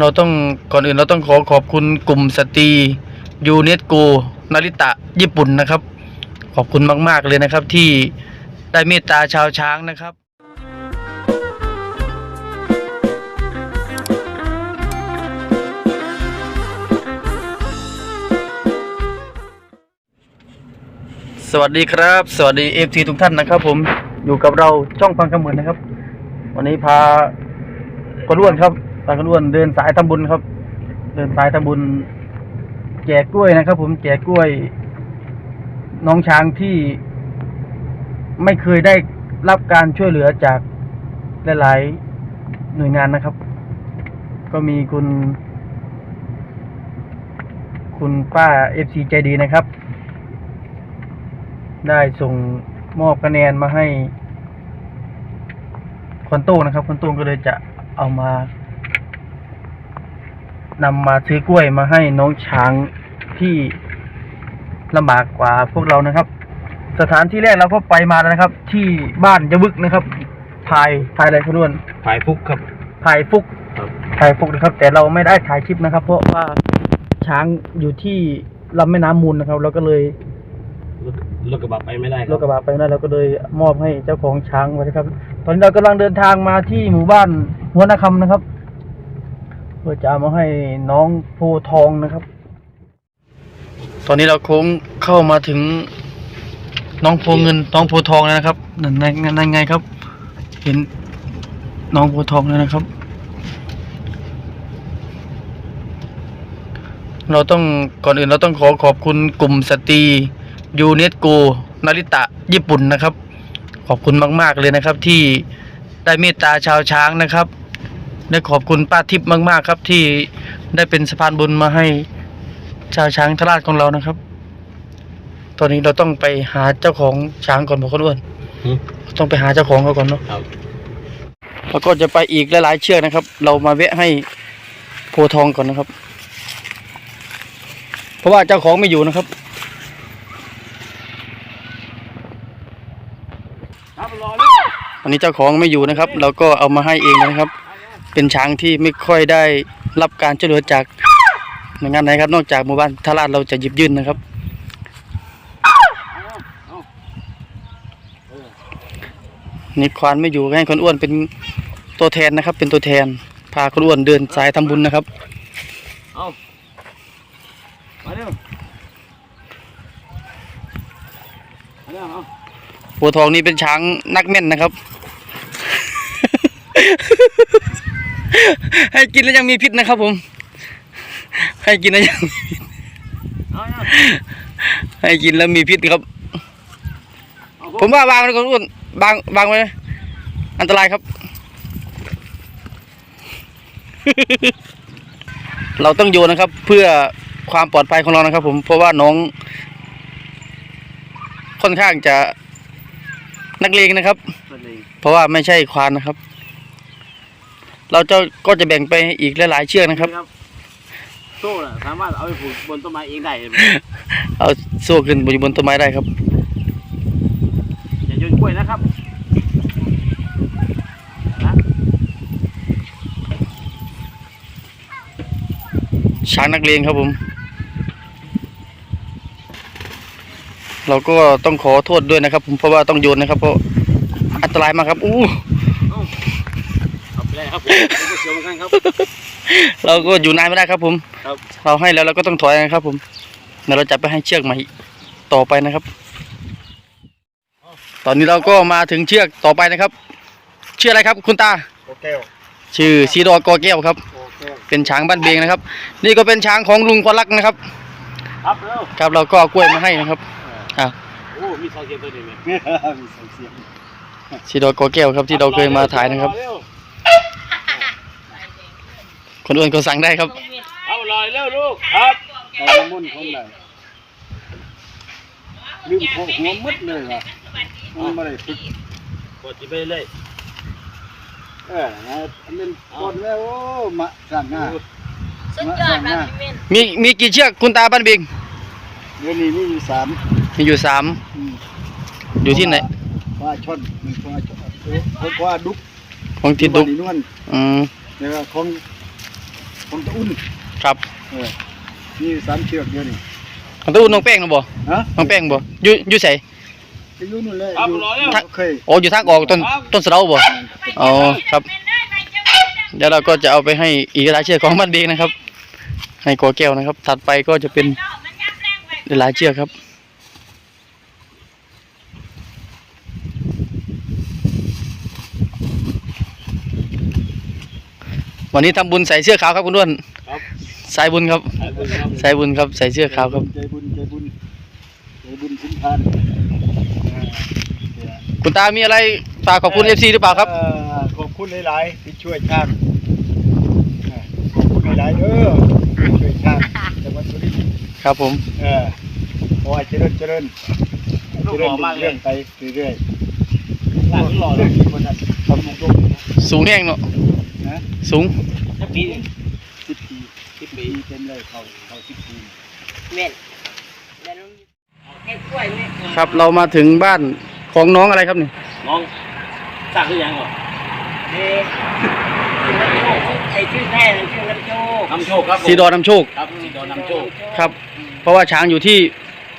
เราต้องก่อนอื่นเราต้องขอขอบคุณกลุ่มสตรียูเนสโกนาริตะญี่ปุ่นนะครับ ขอบคุณมาก ๆ เลยนะครับที่ได้เมตตาชาวช้างนะครับสวัสดีครับ สวัสดีเอฟทีทุกท่านนะครับ ผมอยู่กับเราช่องฟังคำเหมือนนะครับ วันนี้พาคนอ้วนครับ พาคนอ้วนเดินสายทำบุญครับ เดินสายทำบุญ แจกกล้วยนะครับ ผมแจกกล้วย น้องช้างที่ไม่เคยได้รับการช่วยเหลือจากหลายๆหน่วยงานนะครับ ก็มีคุณ คุณป้าเอฟซีใจดีนะครับ ได้ส่งมอบคะแนนมาให้คอนโต้นะครับคอนโต้ก็เลยจะเอามา นำมาซื้อกล้วยมาให้น้องช้างที่ลำบากกว่าพวกเรานะครับ สถานที่แรกเราก็ไปมาแล้วนะครับ ที่บ้านยะบึกนะครับภายภายอะไรคุณด้วนผายฟุกครับภายฟุกครับภายฟุกนะครับ แต่เราไม่ได้ถ่ายคลิปนะครับ เพราะว่าช้างอยู่ที่ลำแม่น้ำมูลนะครับ เราก็เลยรถรถกระบะไปไม่ได้ครรัถกระบะไปนั่นเราก็เลยมอบให้เจ้าของช้างไว้นะครับ ตอนนี้เรากำลังเดินทางมาที่หมู่บ้านหัวนาคำนะครับเพื่อจะเอามาให้น้องโพทองนะครับ ตอนนี้เราโค้งเข้ามาถึงน้องโพเงิน น้องโพทองแล้วนะครับนั่นไงนั่นไงครับ เห็นน้องโพทองแล้วนะครับ เราต้องก่อนอื่นเราต้องขอขอบคุณกลุ่มสตรียูเนสโกนาริตะญี่ปุ่นนะครับ ขอบคุณมาก ๆ เลยนะครับที่ได้เมตตาชาวช้างนะครับ และขอบคุณป้าทิพย์มาก ๆ ครับ ที่ได้เป็นสะพานบุญมาให้ชาวช้างทราชของเรานะครับ ตอนนี้เราต้องไปหาเจ้าของช้างก่อนพอคนอ้วนหืมต้องไปหาเจ้าของเขาก่อนเนาะครับแล้วก็จะไปอีกหลายๆเชือกนะครับ เรามาแวะให้โพธิ์ทองก่อนนะครับ เพราะว่าเจ้าของไม่อยู่นะครับครับรอเลยวันนี้เจ้าของไม่อยู่นะครับ เราก็เอามาให้เองนะครับ เป็นช้างที่ไม่ค่อยได้รับการช่วยเหลือจากหน่วยงานไหนครับ นอกจากหมู่บ้านทาราชเราจะหยิบยื่นนะครับ นี่ควานไม่อยู่ให้คนอ้วนเป็นตัวแทนนะครับ เป็นตัวแทน พาคนอ้วนเดินสายทำบุญนะครับเอามาเร็วมาเร็วเอาโพธิ์ทองนี่เป็นช้างนักแม่นนะครับ ให้กินแล้วยังมีพิษนะครับ ผม ให้กินแล้วยังมีพิษเอาเอาให้กินแล้วมีพิษครับเอาผมว่าวางไว้ก่อนอ้วนวางวางไว้นะอันตรายครับ เราต้องโยนนะครับ เพื่อความปลอดภัยของเรานะครับ ผมเพราะว่าน้อง ค่อนข้างจะนักเลงนะครับมาเลยเพราะว่าไม่ใช่ควานนะครับ เราจะก็จะแบ่งไปอีกหลายๆเชือกนะครับ โซ่น่ะสามารถเอาไปผูกบนต้นไม้เองได้เห็นไหมเอาโซ่ขึ้นบนบนต้นไม้ได้ครับ อย่าโยนกล้วยนะครับนะช้างนักเลงครับผม เราก็ต้องขอโทษด้วยนะครับ ผมเพราะว่าต้องโยนนะครับ เพราะอันตรายมากครับ อู้เอาไปเลย ครับผมผมก็เสียวเหมือนกันครับ เราก็อยู่นานไม่ได้ครับผมครับ เราให้แล้วเราก็ต้องถอยนะครับ ผมเดี๋ยวเราจะไปให้เชือกใหม่ต่อไปนะครับ ตอนนี้เราก็มาถึงเชือกต่อไปนะครับ ชื่ออะไรครับ คุณตา โอเคโอชื่อซีดอกอแก้วครับเคเป็นช้างบ้านเบงนะครับ นี่ก็เป็นช้างของลุงควรักนะครับ ครับเร็วครับเราก็เอากล้วยมาให้นะครับอ่าโอ้ มีสองเสียงตัวนี้ไหมมีสองเสียง ซีดอกอแก้วครับที่เราเคยมาถ่ายนะครับเร็ว คนอ้วนก็สั่งได้ครับ เอาลอยเร็วลูกครับเอาน้ำมันต์คนไหนลืมพวกหัวมืดเลยว่ะมันไม่ได้ฝึกกดไปเลย เออนะเล่นคนแล้วโอ้มาสั่งหน้าสุดยอดแบบพี่เม่นมีมีกี่เชือกคุณตาบ้านเบงเดี๋ยวนี้มีอยู่สามมีอยู่สามอืมอยู่ที่ไหนปลาช่อนมีปลาช่อนเออเพราะว่าดุกของทิดดุกบ้านอีนวลอืมแล้วก็ของ ของตะอุ่นครับเออนี่สามเชือกเดียวนี่ของตู้น้องแป้งนะบ่ฮะน้องแป้งบ่อยู่อยู่ไสไปอยู่นู่นเลยครับอยู่รอแล้วเคยโอ้อยู่ทางออกต้นต้นสะเดาบ่อ๋อครับ เดี๋ยวเราก็จะเอาไปให้อีกหลายเชือกของบ้านเบงนะครับ ให้กอแก้วนะครับ ถัดไปก็จะเป็นหลายเชือกครับ วันนี้ทำบุญใส่เสื้อขาวครับคุณด้วนครับสายบุญครับสายบุญครับใส่เสื้อขาวครับ ใจบุญใจบุญใจบุญสินทานคุณตามีอะไรฝากขอบคุณเอฟซีหรือเปล่าครับเอ่อขอบคุณหลายๆที่ช่วยช่างเออขอบคุณหลายๆเด้อที่ช่วยช่างจังหวัดสุรินทร์ ครับผม เออขอให้เจริญเจริญลูกหล่อมากเลยเรื่อยๆไปเรื่อยหลานหล่อเลยๆคนนั้นทำมุกลงนะสูงแห้งเนาะนะ สูงสักปีสิบปีสิบปีปีเต็มเลยเขาเขาสิบปีเม่นแล้วน้องให้กล้วยไหมครับเรามาถึงบ้านของน้องอะไรครับนี่น้องสั่งหรือยังเหรอเอ๊ะใส่ชื่อแท้หรือชื่อน้ำโชคนำโชคครับผมสีดอนำโชคครับสีดอนนำโชคครับ เพราะว่าช้างอยู่ที่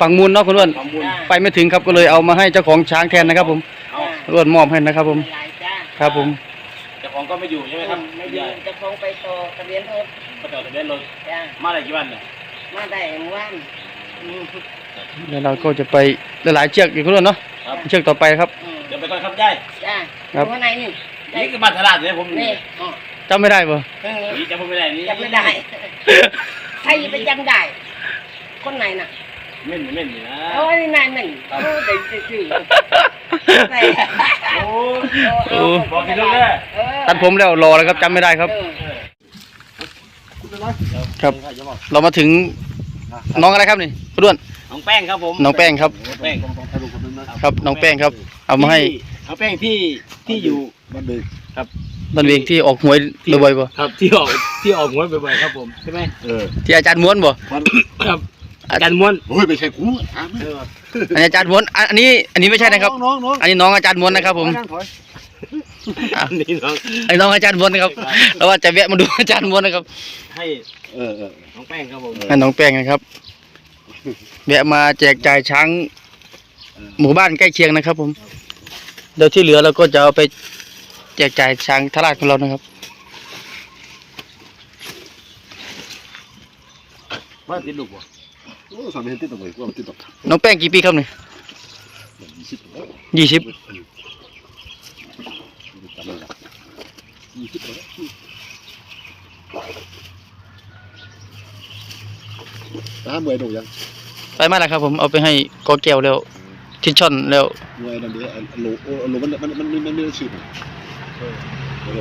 ฝั่งมูลเนาะคุณอ้วนความบุญไปไม่ถึงครับก็เลยเอามาให้เจ้าของช้างแทนนะครับ ผมเอาคุณอ้วนมอบให้นะครับผมหลายจ้าครับผมเจ้าของ ก็ไม่อยู่ใช่ไหมครับไม่ดีจะคงไปต่อทะเบียนรถก็จอดทะเบียนรถจ้ามาได้กี่วันเนี่ยมาได้เมื่อวานอืมแล้วเราก็จะไปหลายๆเชือกอีกคุณอ้วนเนาะครับเชือกต่อไปครับอืมเดี๋ยวไปก่อนครับยายจ้าครับข้างในนี่ได้นี่คือบัตรตลาดเลยผมนี่อ๋อจำไม่ได้ป่ะเครื่องนี้นี่จะพูดไม่ได้นี่จำไม่ได้ใครจะไปจำได้ คนไหนน่ะเม่นเม่นนี่นะโอ้ยนายมันโอ้เด็กซื่อๆแต่โอ้โอ้บอกกี่ลูกเลยเออ ตัดผมแล้วรอแล้วครับจำไม่ได้ครับเออครับ เรามาถึงน้องอะไรครับนี่คุณอ้วน น้องแป้งครับผมน้องแป้งครับน้องแป้งครับ น้องแป้งครับ เอามาให้น้องแป้งที่ที่อยู่มันเด็กบันเวงที่ออกหวยบ่อยๆป่ะครับ ที่ออกที่ออกม้วนบ่อยๆครับผมใช่ไหมเออที่อาจารย์ม้วนบ่มันครับอาจารย์ม้วนโอ้ยไม่ใช่กูถามเอออันนี้อาจารย์ม้วนอันอันนี้อันนี้ไม่ใช่นะครับน้องน้องอันนี้น้องอาจารย์ม้วนนะครับผมนั่งถ อยอะอันนี้น้องอันนี้น้องอาจารย์ม้วนนะครับแล้วว่าจะแวะมาดูอาจารย์ม้วนนะครับ ให้เออเออน้องแป้งครับผมให้น้องแป้งนะครับแวะมาแจกจ่ายช้างหมู่บ้านใกล้เคียงนะครับ ผมเดี๋ยวที่เหลือเราก็จะเอาไปแจกจ่ายช้างทลาดของเรานะครับว่าติดลูกบ่โอ้สามเห็นติดตรงไหนกูเอาติดตรงน้องแป้งกี่ปีครับเนี่ยยี่สิบ แล้วยี่สิบจำไม่ได้ยี่สิบแล้วตามมวยดูยังไปมาแล้วครับ ผมเอาไปให้กอแก้วแล้วทิชช่อนแล้วเมวยนั่นเดียวโลโอโลมันมันมันมันไม่ได้ชื่อโล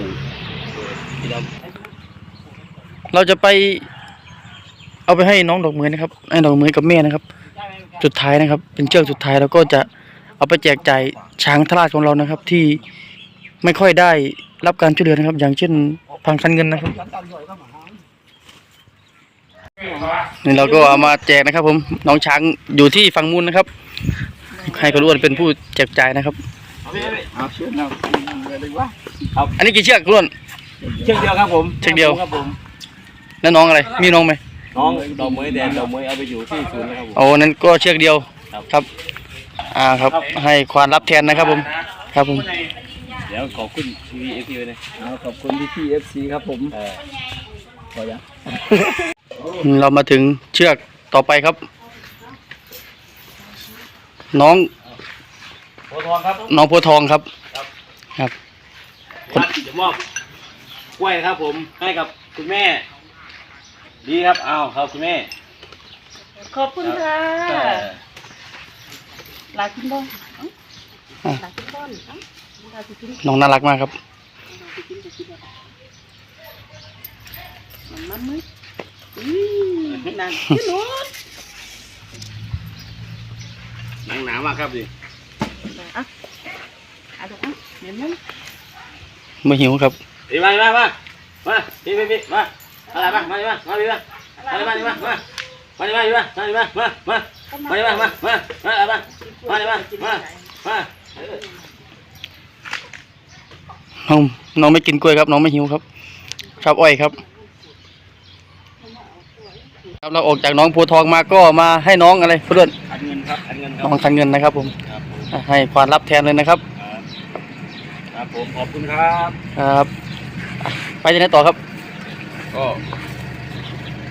สีดเราจะไป เอาไปให้น้องดอกเหมยนะครับให้ดอกเหมยกับแม่นะครับ สุดท้ายนะครับ เป็นเชือกสุดท้ายแล้วก็จะเอาไปแจกจ่ายช้างทลาดของเรานะครับ ที่ ไม่ค่อยได้รับการช่วยเหลือนะครับ อย่างเช่นพังคันเงินนะครับนี่เราก็เอามาแจกนะครับ ผมน้องช้างอยู่ที่ฝั่งมูลนะครับให้กระล้วนเป็นผู้แจกจ่ายนะครับอันนี้กี่เชือกกล้วนเชือกเดียวครับผมเชือกเดียวครับผมแล้วน้องอะไร มีน้องไหมน้องดอกไม้แดงดอกไม้เอาไปอยู่ที่ศูนย์นะครับผมโอ้นั้นก็เชือกเดียวครับครับอ่าครับ ให้ควานรับแทนนะครับผม ครับผม ดี๋ยวขอบคุณทีวีเอฟซีเลยนะขอบคุณที่พี่เอฟซีครับผมเออขอยังเรามาถึงเชือกต่อไปครับ น้องโพธิ์ทองครับน้องโพธิ์ทองครับ ครับวัดเดี๋ยวมอบกล้วยนะครับ ผมให้กับคุณแม่ ดีครับเอาครับคุณแม่ ขอบคุณค่ะเออลาคุณบ้องลาคุณบ้องลาคุณกิ นน้องน่ารักมากครับมันมันมึงอืมนั่นพี่หนูหนังหนามากครับดิอะอะดูอะเดี๋ยวมึงไม่หิวครับดีมาดีมามามาพี่พี่พี่มาอะไรมามาดีมามาดีมามาดีมาดีมามามาดีมาดีมามาดีมามามามาดีมามามามาอะไรมามาดีมามามา น้องน้องไม่กินกล้วยครับ น้องไม่หิวครับ ครับอ้อยครับ ครับเราออกจากหน้องโพธิ์ทองมาก็มาให้น้องอะไรเพื่อนอันเงินครับอันเงินครัน้องคันเงินนะครับ ผมครับผมให้ควานรับแทนเลยนะครับครับ ครับผมขอบคุณครับ ครับอะไปจะไหนต่อครับก็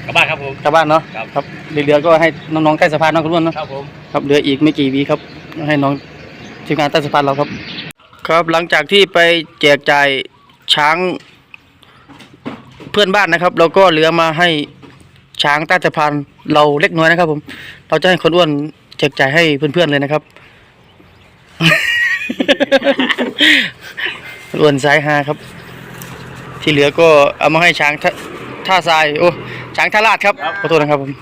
กลับบ้านครับผม กลับบ้านเนาะครับ ครับเหลือๆก็ให้น้องๆใต้สะพานน้องกันล้วนเนาะ ครับผม ครับเหลืออีกไม่กี่วีครับ ให้น้องทีมงานใต้สะพานเราครับ ครับหลังจากที่ไปแจกจ่ายช้างเพื่อนบ้านนะครับ เราก็เหลือมาให้ช้างใต้สะพานเราเล็กน้อยนะครับ ผม เราจะให้คนอ้วนแจกจ่ายให้เพื่อนๆเลยนะครับคนอ้วนสายฮาครับ ที่เหลือก็เอามาให้ช้างท่าท่าทรายโอ้ช้างท่าลาดครับขอโทษนะครับผม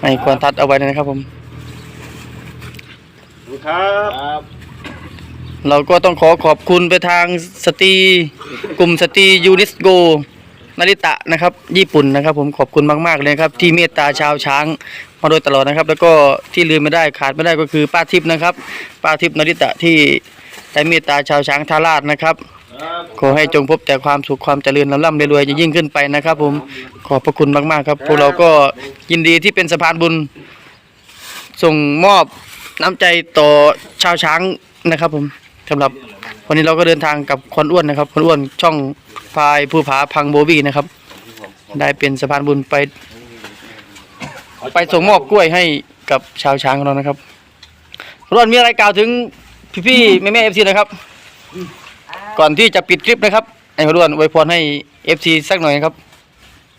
ให้ควรทัดเอาไว้เลยนะครับผมครับครับ เราก็ต้องขอขอบคุณไปทางสตรีกลุ่มสตรียูนิสโกนาริตะนะครับ ญี่ปุ่นนะครับ ผมขอบคุณมาก ๆ เลยครับ ที่เมตตาชาวช้างมาโดยตลอดนะครับ แล้วก็ที่ลืมไม่ได้ขาดไม่ได้ก็คือป้าทิพย์นะครับป้าทิพย์นาริตะที่ได้เมตตาชาวช้างทาราชนะครับ ขอให้จงพบแต่ความสุขความเจริญลำล่ำรวยๆจะยิ่งขึ้นไปนะครับ ผมขอบพระคุณมากๆครับพวกเราก็ยินดีที่เป็นสะพานบุญ ส่งมอบน้ำใจต่อชาวช้างนะครับผม สำหรับวันนี้เราก็เดินทางกับคนอ้วนนะครับคนอ้วนช่องพายภูผาพังโบวีนะครับ ได้เป็นสะพานบุญไป ไปส่งมอบกล้วยให้กับชาวช้างของเรานะครับคนอ้วนมีอะไรกล่าวถึงพี่ๆแม่ๆเอฟซีนะครับ ก่อนที่จะปิดคลิปนะครับไอ้คนอ้วนอวยพรให้เอฟซีสักหน่อยครับ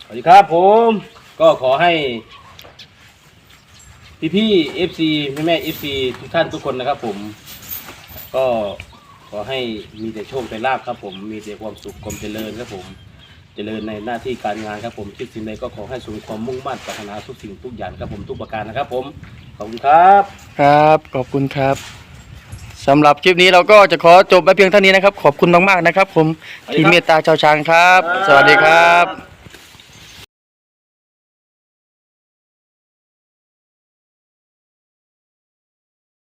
สวัสดีครับผมก็ขอให้พี่พี่เอฟซีแม่แม่เอฟซีทุกท่านทุกคนนะครับผม ก็ขอให้มีแต่โชคแต่ลาภครับ ผมมีแต่ความสุขความเจริญครับผม เจริญในหน้าที่การงานครับผมคิดสิ่งใดก็ขอให้สมความมุ่งมั่นปรารถนาทุกสิ่งทุกอย่างครับผมทุกประการนะครับ ผมขอบคุณครับ ครับขอบคุณครับสำหรับคลิปนี้เราก็จะขอจบไปเพียงเท่านี้นะครับ ขอบคุณมากๆนะครับ ผมที่เมตตาชาวช้างครับ สวัสดีครับ